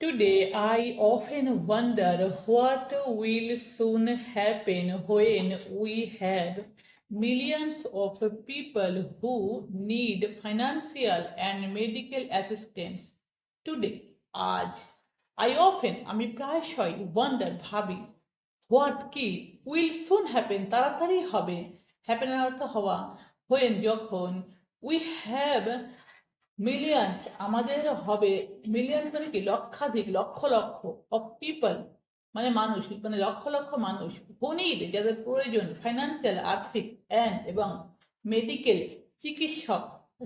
Today, I often wonder what will soon happen when we have millions of people who need financial and medical assistance. Today, আজ I often আমি প্রায়শই wonder ভাবি what কি will soon happen তাড়াতাড়ি হবে হ্যাপেনের অর্থ হওয়া when যখন উই হ্যাভ মিলিয়ন্স আমাদের হবে মিলিয়ন মানে কি? লক্ষাধিক, লক্ষ লক্ষ অফ পিপল মানে মানুষ মানে লক্ষ লক্ষ মানুষ হনিড যাদের প্রয়োজন ফাইন্যান্সিয়াল আর্থিক অ্যান্ড এবং মেডিকেল চিকিৎসক,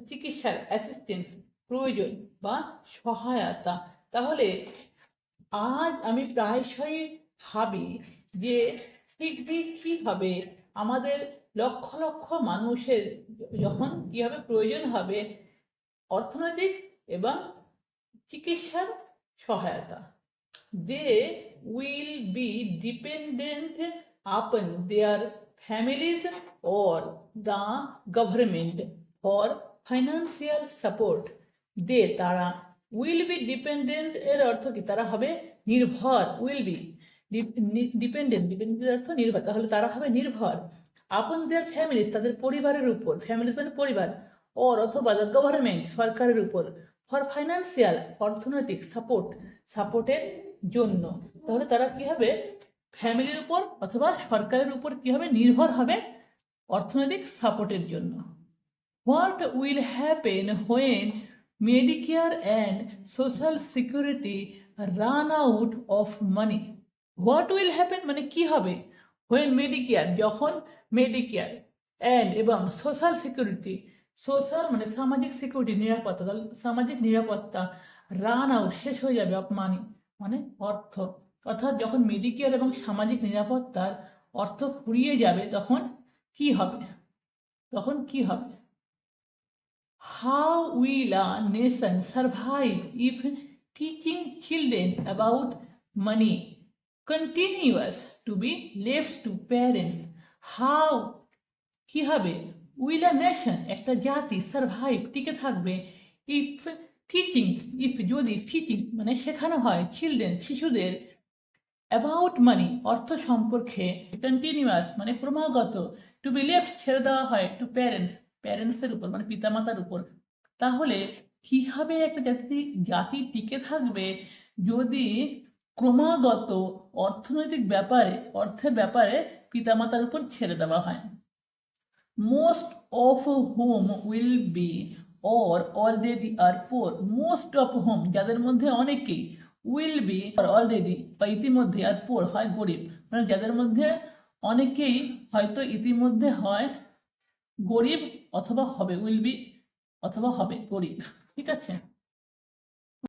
চিকিৎসার অ্যাসিস্ট্যান্স প্রয়োজন বা সহায়তা। তাহলে আজ আমি প্রায়শই ভাবি যে শীঘ্রই কী হবে আমাদের লক্ষ লক্ষ মানুষের যখন কী হবে প্রয়োজন হবে অর্থনৈতিক এবং চিকিৎসার সহায়তা। দে will be dependent upon their families or the government for financial support they তারা উইল বি ডিপেন্ডেন্ট এর অর্থ কি? তারা হবে নির্ভর উইল বি ডিপেন্ডেন্ট ডিপেন্ডেন্টের অর্থ নির্ভর। তাহলে তারা হবে নির্ভর। আপন দেয়ার ফ্যামিলিজ তাদের পরিবারের উপর। ফ্যামিলিজ মানে পরিবার। ওর অথবা দ্য গভর্নমেন্ট সরকারের উপর ফর ফাইন্যান্সিয়াল অর্থনৈতিক সাপোর্ট সাপোর্টের জন্য। তাহলে তারা কি হবে? ফ্যামিলির উপর অথবা সরকারের উপর কি হবে? নির্ভর হবে অর্থনৈতিক সাপোর্টের জন্য। What will happen when Medicare and social security run out of money what will happen মানে কি হবে? হোয়েন মেডিকেয়ার যখন মেডিকেয়ার অ্যান্ড এবং সোশ্যাল সিকিউরিটি সোশ্যাল মানে সামাজিক সিকিউরিটি নিরাপত্তা। তাহলে সামাজিক নিরাপত্তা, রান আউট, শেষ হয়ে যাবে অফ মানি মানে অর্থ। অর্থাৎ যখন মেডিকেয়ার এবং সামাজিক নিরাপত্তার অর্থ ফুরিয়ে যাবে, তখন কি হবে? তখন কি হবে? How will a nation survive if teaching children about money continuous to be left to parents how কি হবে? উইল আ নেশন, একটা জাতি সার্ভাইভ, টিকে থাকবে। ইফ টিচিং, ইফ যদি টিচিং মানে শেখানো হয় চিলড্রেন, শিশুদের অ্যাবাউট মানি, অর্থ সম্পর্কে কন্টিনিউয়াস মানে ক্রমাগত, টু বি লেফট ছেড়ে দেওয়া হয় টু প্যারেন্টস, প্যারেন্টসের উপর মানে পিতামাতার উপর। তাহলে কীভাবে একটা জাতি জাতি টিকে থাকবে যদি ক্রমাগত অর্থনৈতিক ব্যাপারে, অর্থের ব্যাপারে পিতামাতার উপর ছেড়ে দেওয়া হয়? Most of whom will be or already are poor most of whom যাদের মধ্যে অনেকেই will be or already বা ইতিমধ্যে আর poor হয় গরিব মানে যাদের মধ্যে অনেকেই হয়তো ইতিমধ্যে হয় গরিব অথবা হবে will be অথবা হবে গরিব ঠিক আছে